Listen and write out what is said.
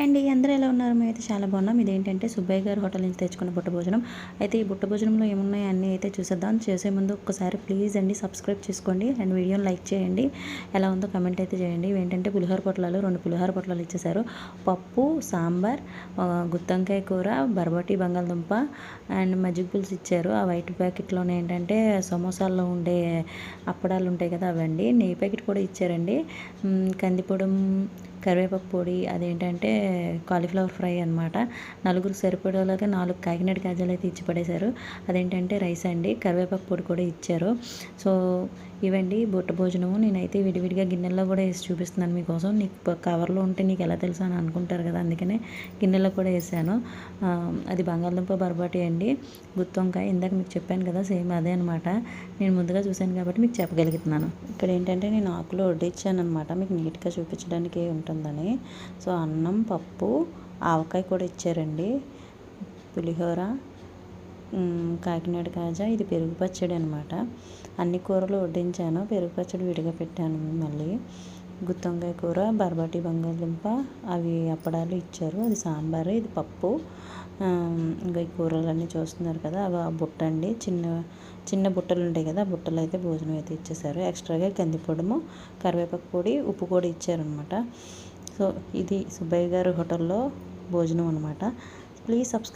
And అందరూ ఎలా ఉన్నారు? మేమైతే చాలా బాగున్నాం. ఇదేంటంటే సుబ్బయ్య గారు హోటల్ నుంచి తెచ్చుకున్న బుట్ట భోజనం. అయితే ఈ బుట్ట భోజనంలో ఏమున్నాయి అన్నీ అయితే చూసేద్దాం. చేసే ముందు ఒక్కసారి ప్లీజ్ అండి సబ్స్క్రైబ్ చేసుకోండి అండ్ వీడియోని లైక్ చేయండి. ఎలా ఉందో కమెంట్ అయితే చేయండి. ఏంటంటే పులిహోర పొట్లాలు రెండు పులిహోర పొట్లాలు ఇచ్చేసారు పప్పు సాంబార్ గుత్తంకాయ కూర బర్బటి బంగాళదుంప అండ్ మజ్జిగ పులుసు ఇచ్చారు. ఆ వైట్ ప్యాకెట్లోనే ఏంటంటే సమోసాల్లో ఉండే అప్పడాలు ఉంటాయి కదా అవండి. నెయ్యి ప్యాకెట్ కూడా ఇచ్చారండి. కందిపొడం కరివేపాకు పొడి అదేంటంటే కాలీఫ్లవర్ ఫ్రై అనమాట నలుగురు సరిపడేలాగా నాలుగు కాకినాడ కాజాలు అయితే ఇచ్చి పడేశారు. అదేంటంటే రైస్ అండి. కరివేపాకు పొడి కూడా ఇచ్చారు. సో ఇవండి బుట్ట భోజనము నేనైతే విడివిడిగా గిన్నెల్లో కూడా వేసి చూపిస్తున్నాను మీకోసం. నీకు కవర్లో ఉంటే నీకు ఎలా తెలుసు అని అనుకుంటారు కదా అందుకనే గిన్నెలో కూడా వేసాను. అది బంగాళదుంప బరబాటి అండి. గుత్తొంకాయ ఇందాక మీకు చెప్పాను కదా సేమ్ అదే అనమాట నేను ముందుగా చూశాను కాబట్టి మీకు చెప్పగలుగుతున్నాను. ఇక్కడ ఏంటంటే నేను ఆకులో వడ్డించాను అనమాట మీకు నీట్గా చూపించడానికి ఉంటుందని. సో అన్నం పప్పు ఆవకాయ కూడా ఇచ్చారండి. పులిహోర కాకినాడ కాజా ఇది పెరుగు పచ్చడి అనమాట అన్ని కూరలు వడ్డించాను. పెరుగు పచ్చడి విడిగా పెట్టాను మళ్ళీ. గుత్తొంకాయ కూర బర్బాటి బంగాళదుంప అవి అప్పడాలు ఇచ్చారు. అది సాంబారు ఇది పప్పు. ఇంకా ఈ కూరలన్నీ చూస్తున్నారు కదా అవి ఆ బుట్ట అండి. చిన్న చిన్న బుట్టలు ఉంటాయి కదా బుట్టలు అయితే భోజనం అయితే ఇచ్చేసారు. ఎక్స్ట్రాగా కందిపొడము కరివేపాకు పొడి ఉప్పు కూడా ఇచ్చారనమాట సో ఇది సుబ్బయ్య గారి హోటల్లో భోజనం అనమాట ప్లీజ్ సబ్స్క్రైబ్